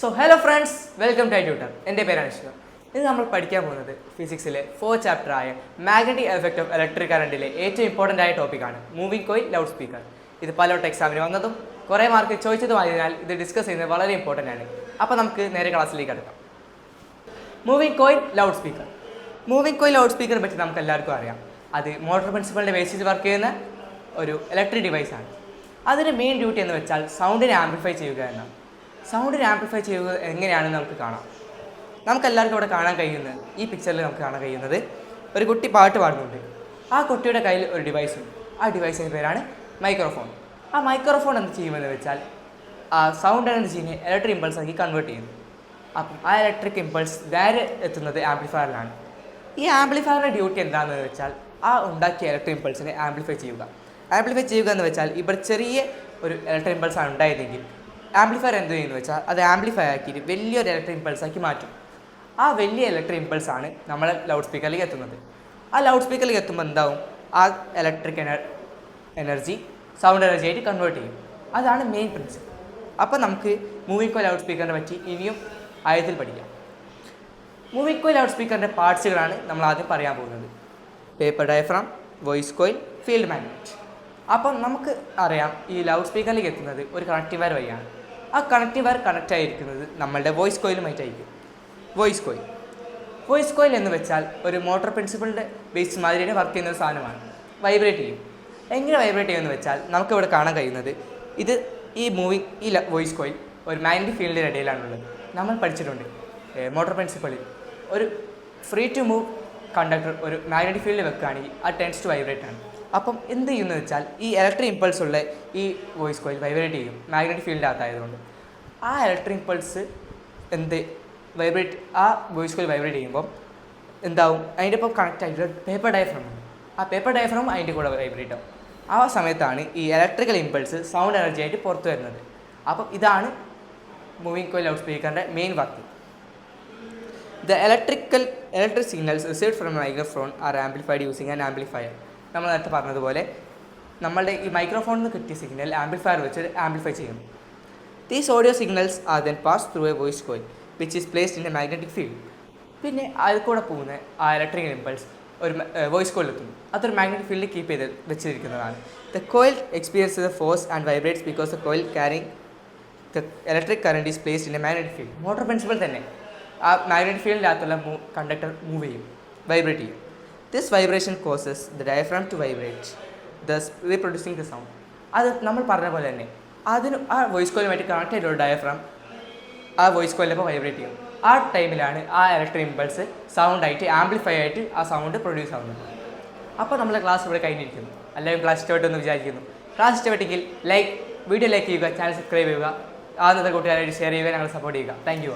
So hello friends welcome to tutor എന്റെ പേരാണ് അശ്വ ഇന്ന് നമ്മൾ പഠിക്കാൻ പോകുന്നത് ഫിസിക്സിലെ ഫോർ ചാപ്റ്റർ ആയ മാഗ്നറ്റിക് എഫക്റ്റ് ഓഫ് ഇലക്ട്രിക് കറണ്ടിലെ ഏറ്റവും ഇമ്പോർട്ടന്റ് ആയ ടോപ്പിക്കാണ് മൂവിംഗ് കോയിൽ ലൗഡ് സ്പീക്കർ ഇത് പലവട്ട എക്സാമിന് വന്നതും കുറേ മാർക്ക് ചോദിച്ചതുമായതിനാൽ ഇത് ഡിസ്കസ് ചെയ്യുന്നത് വളരെ ഇമ്പോർട്ടന്റ് ആണ്. അപ്പോൾ നമുക്ക് നേരെ ക്ലാസ്സിലേക്ക് അടുക്കാം. Moving coil loudspeaker moving coil loud സ്പീക്കറെ പറ്റി നമുക്ക് എല്ലാവർക്കും അറിയാം. അത് മോട്ടോർ പ്രിൻസിപ്പളിന്റെ ബേസിസ് വർക്ക് ചെയ്യുന്ന ഒരു ഇലക്ട്രിക് ഡിവൈസാണ് അതിന്റെ മെയിൻ ഡ്യൂട്ടി എന്ന് വെച്ചാൽ സൗണ്ടിനെ ആംപ്ലിഫൈ ചെയ്യുക എന്നാണ്. സൗണ്ടിനെ ആംപ്ലിഫൈ ചെയ്യുക എങ്ങനെയാണെന്ന് നമുക്ക് കാണാം. നമുക്ക് എല്ലാവർക്കും ഇവിടെ കാണാൻ കഴിയുന്നത് ഈ പിക്ചറിൽ നമുക്ക് കാണാൻ കഴിയുന്നത് ഒരു കുട്ടി പാട്ട് പാടുന്നുണ്ട്. ആ കുട്ടിയുടെ കയ്യിൽ ഒരു ഡിവൈസ് ഉണ്ട്. ആ ഡിവൈസിന്റെ പേരാണ് മൈക്രോഫോൺ ആ മൈക്രോഫോൺ എന്ത് ചെയ്യുമെന്ന് വെച്ചാൽ ആ സൗണ്ട് എനർജീനെ ഇലക്ട്രിക് ഇമ്പൾസ് ആക്കി കൺവേർട്ട് ചെയ്യുന്നു. അപ്പം ആ ഇലക്ട്രിക് ഇമ്പൾസ് നേരെ എത്തുന്നത് ആംപ്ലിഫയറിലാണ് ഈ ആംപ്ലിഫയറിന്റെ ഡ്യൂട്ടി എന്താണെന്ന് വെച്ചാൽ ആ ഉണ്ടാക്കിയ ഇലക്ട്രിക് ഇമ്പൾസിനെ ആംപ്ലിഫൈ ചെയ്യുക. ആംപ്ലിഫൈ ചെയ്യുക എന്ന് വെച്ചാൽ ഇവിടെ ചെറിയ ഒരു ഇലക്ട്രിക് ഇമ്പൾസാണ് ഉണ്ടായതെങ്കിൽ ആംപ്ലിഫയർ എന്ത് ചെയ്യുന്നു വെച്ചാൽ അത് ആംപ്ലിഫൈ ആക്കിയിട്ട് വലിയൊരു ഇലക്ട്രിക് ഇമ്പൾസ് ആക്കി മാറ്റും. ആ വലിയ ഇലക്ട്രിക് ഇമ്പൾസ് ആണ് നമ്മളെ ലൗഡ് സ്പീക്കറിലേക്ക് എത്തുന്നത്. ആ ലൗഡ് സ്പീക്കറിലേക്ക് എത്തുമ്പോൾ എന്താവും? ആ ഇലക്ട്രിക് എനർജി സൗണ്ട് എനർജി ആയിട്ട് കൺവേർട്ട് ചെയ്യും. അതാണ് മെയിൻ പ്രിൻസിപ്പിൾ അപ്പോൾ നമുക്ക് മൂവിക്കോ ലൗഡ് സ്പീക്കറിനെ പറ്റി ഇനിയും ആയത്തിൽ പഠിക്കാം. മൂവിക്കോ ലൗഡ് സ്പീക്കറിന്റെ പാർട്സുകളാണ് നമ്മൾ ആദ്യം പറയാൻ പോകുന്നത്. Paper diaphragm voice coil field magnet അപ്പം നമുക്ക് അറിയാം ഈ ലൗഡ് സ്പീക്കറിലേക്ക് എത്തുന്നത് ഒരു കണക്റ്റീവ് വയർ വഴിയാണ്. ആ കണക്റ്റീവ് വയർ കണക്റ്റ് ആയിരിക്കുന്നത് നമ്മളുടെ വോയിസ് കോയിലുമായിട്ടായിരിക്കും വോയിസ് കോയിൽ വോയിസ് കോയിൽ എന്ന് വെച്ചാൽ ഒരു മോട്ടോർ പ്രിൻസിപ്പളിന്റെ ബേസ് മാതിരിയുടെ വർക്ക് ചെയ്യുന്ന ഒരു സാധനമാണ്. വൈബ്രേറ്റ് ചെയ്യും. എങ്ങനെ വൈബ്രേറ്റ് ചെയ്യുമെന്ന് വെച്ചാൽ നമുക്കിവിടെ കാണാൻ കഴിയുന്നത് ഇത് ഈ മൂവിങ് ഈ വോയിസ് കോയിൽ ഒരു മാഗ്നറ്റിക് ഫീൽഡിന്റെ ഇടയിലാണുള്ളത്. നമ്മൾ പഠിച്ചിട്ടുണ്ട് മോട്ടോർ പ്രിൻസിപ്പിളിൽ ഒരു ഫ്രീ ടു മൂവ് കണ്ടക്ടർ ഒരു മാഗ്നറ്റിക് ഫീൽഡിൽ വെക്കുകയാണെങ്കിൽ ആ ടെൻസ് ടു വൈബ്രേറ്റ് ആണ്. അപ്പം എന്ത് ചെയ്യുന്നത് വെച്ചാൽ ഈ ഇലക്ട്രിക് ഇമ്പൾസ് ഉള്ള ഈ വോയിസ് കോയിൽ വൈബ്രേറ്റ് ചെയ്യും മാഗ്നറ്റിക് ഫീൽഡിനകത്തായതുകൊണ്ട് ആ ഇലക്ട്രിക് ഇമ്പൾസ് എന്ത് വൈബ്രേറ്റ് ആ വോയിസ് കോയിൽ വൈബ്രേറ്റ് ചെയ്യുമ്പോൾ എന്താവും? അതിന്റെ ഒപ്പം കണക്റ്റ് ആയിട്ട് പേപ്പർ ഡയഫ്രം ആ പേപ്പർ ഡയഫ്രം അതിന്റെ കൂടെ വൈബ്രേറ്റ് ആവും. ആ സമയത്താണ് ഈ ഇലക്ട്രിക്കൽ ഇമ്പൾസ് സൗണ്ട് എനർജി ആയിട്ട് പുറത്തു വരുന്നത്. അപ്പം ഇതാണ് moving coil loud സ്പീക്കറിന്റെ main work the electrical electric signals received from microphone are amplified using an amplifier നമ്മൾ നേരത്തെ പറഞ്ഞതുപോലെ നമ്മളുടെ ഈ മൈക്രോഫോണിൽ നിന്ന് കിട്ടിയ സിഗ്നൽ ആംപ്ലിഫയർ വെച്ച് ആംപ്ലിഫൈ ചെയ്യും. These audio signals are then pass through a voice coil which is placed in a magnetic field പിന്നെ അതിൽ കൂടെ പോകുന്ന ആ ഇലക്ട്രിക് ഇമ്പൾസ് ഒരു വോയിസ് കോയിൽ എത്തുന്നു. അതൊരു മാഗ്നറ്റിക് ഫീൽഡിൽ കീപ്പ് ചെയ്ത് വെച്ചിരിക്കുന്നതാണ്. The coil experience the force and vibrates because the coil carrying the electric current is placed in a magnetic field motor principle തന്നെ. ആ മാഗ്നറ്റിക് ഫീൽഡിനകത്തുള്ള കണ്ടക്ടർ മൂവ് ചെയ്യും വൈബ്രേറ്റ് ചെയ്യും. This vibration causes the diaphragm to vibrate thus reproducing the sound അത് നമ്മൾ പറഞ്ഞ പോലെ തന്നെ അതിന് ആ വോയിസ് കോയിലുമായിട്ട് കണക്ട് ചെയ്തിട്ടുള്ള ഡയഫ്രാം ആ വോയിസ് കോയിലപ്പോൾ വൈബ്രേറ്റ് ചെയ്യും. ആ ടൈമിലാണ് ആ ഇലക്ട്രിക് ഇമ്പൾസ് സൗണ്ട് ആയിട്ട് ആംപ്ലിഫൈ ആയിട്ട് ആ സൗണ്ട് പ്രൊഡ്യൂസ് ആവുന്നത്. അപ്പോൾ നമ്മളെ ക്ലാസ് ഇവിടെ കഴിഞ്ഞിരിക്കുന്നു. അല്ലെങ്കിൽ ക്ലാസ് ഇഷ്ടപ്പെട്ടെന്ന് വിചാരിക്കുന്നു. ക്ലാസ് ഇഷ്ടപ്പെട്ടെങ്കിൽ ലൈക്ക് വീഡിയോ ലൈക്ക് ചെയ്യുക ചാനൽ സബ്സ്ക്രൈബ് ചെയ്യുക. ആ കൂട്ടുകാരായിട്ട് ഷെയർ ചെയ്യുക ഞങ്ങൾ സപ്പോർട്ട് ചെയ്യുക. Thank you